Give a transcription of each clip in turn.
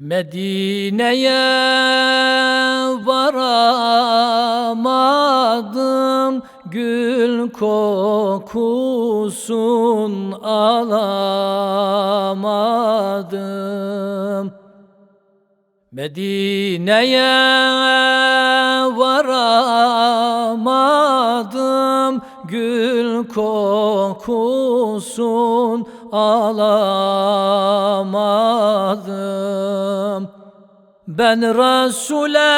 Medine'ye varamadım Gül kokusun alamadım. Medine'ye Ben Resul'e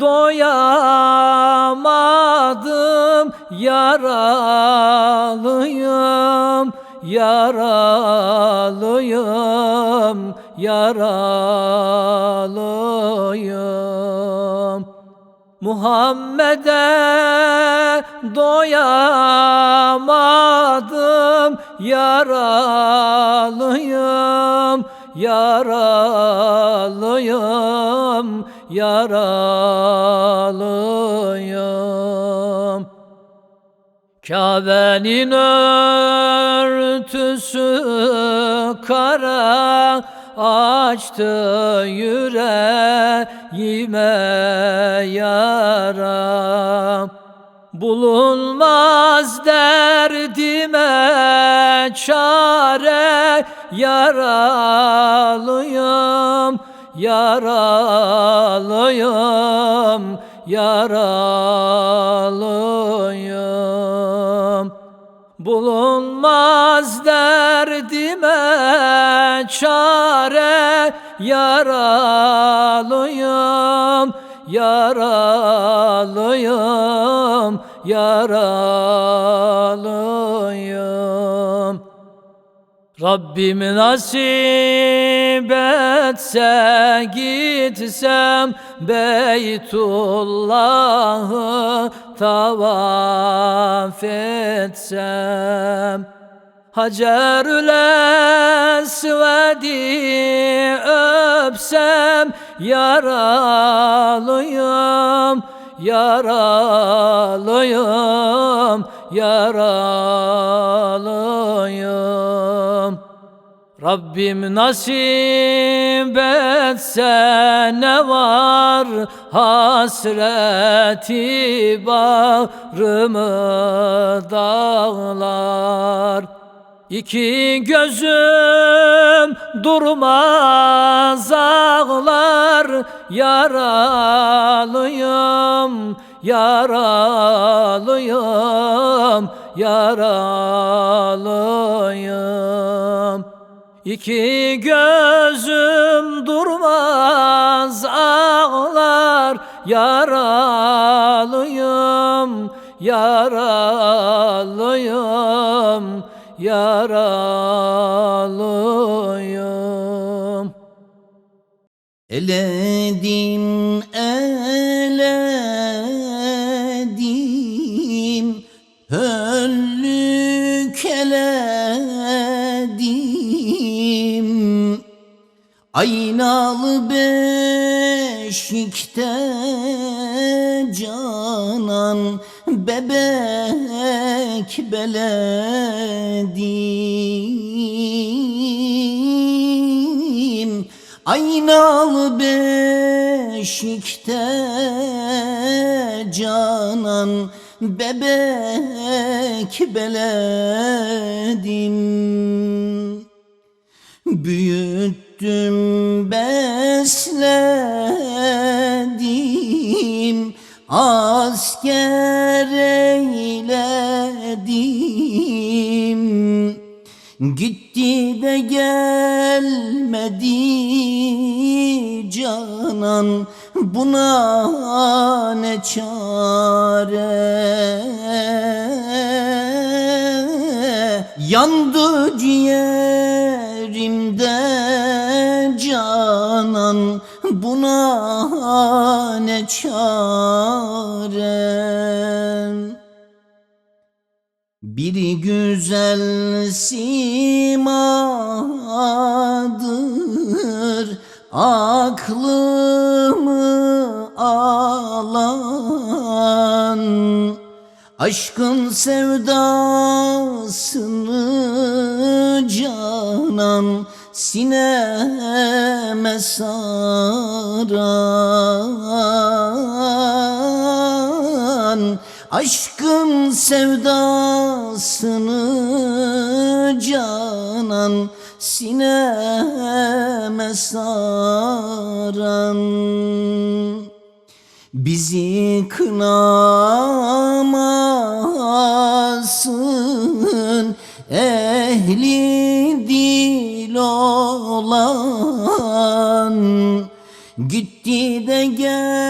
doyamadım Yaralıyım, yaralıyım, yaralıyım. Muhammed'e doyamadım Yaralıyım, yaralıyım, yaralıyım. Kabe'nin örtüsü kara açtı yüreğime yara. Bulunmaz derdime çare yaralıyım yaralıyım yaralıyım. Bulunmaz derdime çare yaralıyım yaralıyım Rabbim nasip etse gitsem Beytullah'ı tavaf etsem. Hacerül Esved'i öpsem Yaralıyım, yaralıyım, yaralıyım Rabbim nasip etse ne var? Hasreti bağrımı dağlar. İki gözüm durmaz ağlar. Yaralıyım, yaralıyım, yaralıyım İki gözüm durmaz ağlar Yaralıyım, yaralıyım, yaralıyım. Eledim, Aynalı beşikte canan bebek beledim. Aynalı beşikte canan bebek beledim Büyüttüm besledim Asker eyledim. Gitti de gelmedi canan Buna ne çare? Yandı ciğerimde canan Buna ne çare bir güzel simadır aklımı alan. Aşkın sevdasını canan sinem saran Aşkın sevdasını canan Sineme saran Bizi kınamasın ehli dil olan Gitti de gelmedi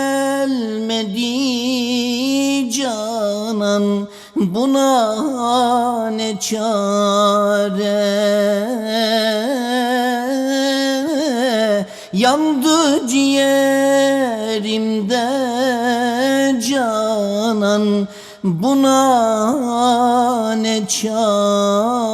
canan Buna ne çare? Yandı ciğerimde canan Buna ne çare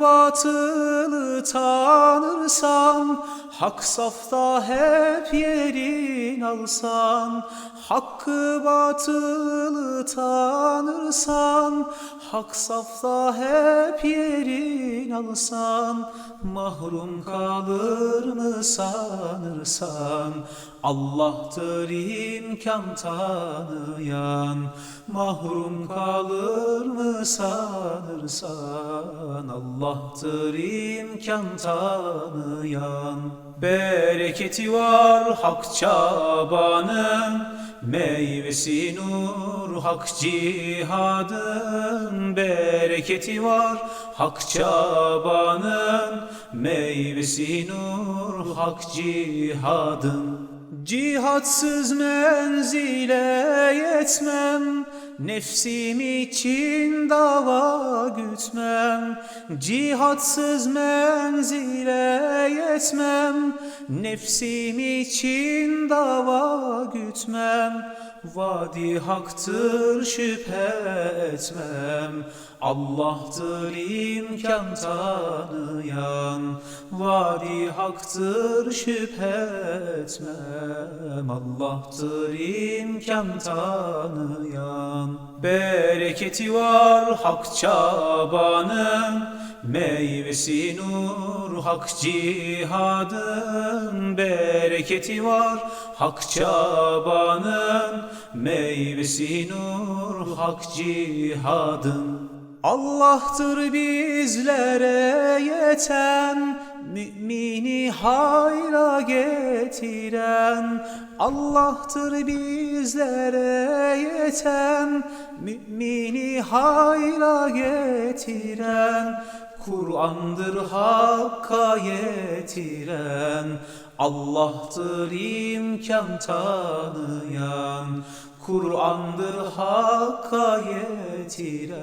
batılı tanırsan Hak safta hep yerin alsan Hakkı batılı tanırsan Hak safta hep yerin alsan Mahrum kalır mı sanırsan? Allah'tır imkan tanıyan Mahrum kalır mı sanırsan? Allah'tır imkan tanıyan. Bereketi var hak çabanın Meyvesi nur hak cihadın Bereketi var. Hak çabanın Meyvesi nur hak cihadın. Cihatsız menzile yetmem Nefsim için dava gütmem Cihatsız menzile yetmem. Nefsim için dava gütmem Vadi haktır şüphe etmem. Allah'tır imkan tanıyan. Vadi haktır şüphe etmem. Allah'tır imkan tanıyan. Bereketi var hak çabanın Meyvesi nur hak cihadın Bereketi var. Hak çabanın Meyvesi nur hak cihadın. Allah'tır bizlere yeten Mümini hayra getiren. Allah'tır bizlere yeten Mümini hayra getiren Kur'an'dır hakka yetiren Allah'tır imkan tanıyan. Kur'an'dır hakka yetiren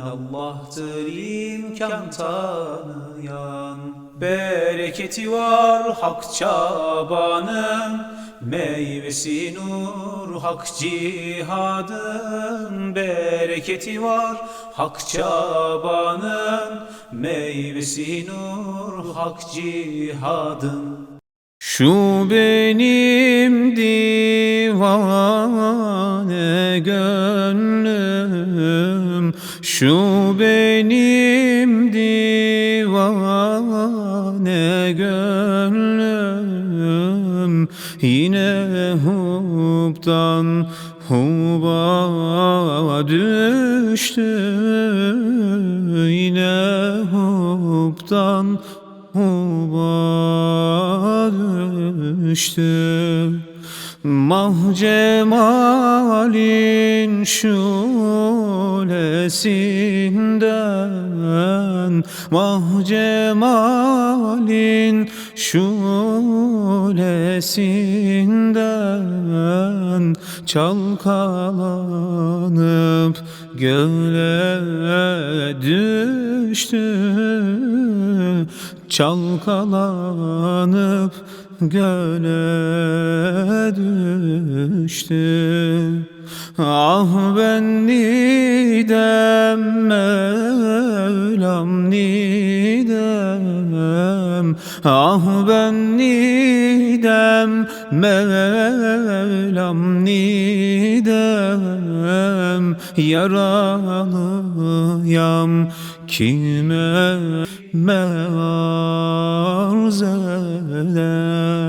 Allah'tır imkan tanıyan. Bereketi var hak çabanın Meyvesi nur hak cihadın Bereketi var. Hak çabanın Meyvesi nur hak cihadın. Şu benim divane gönlüm Şu benim divane gönlüm hubdan huba düştü Yine hubdan huba düştü Mah cemalin şulesinden Mah cemalin şulesinden Çalkalanıp göle düştü Çalkalanıp göle düştü. Ah ben nidem Mevlam nidem. Ah ben nidem Mevlam nidem. Yaralıyam kime arz eder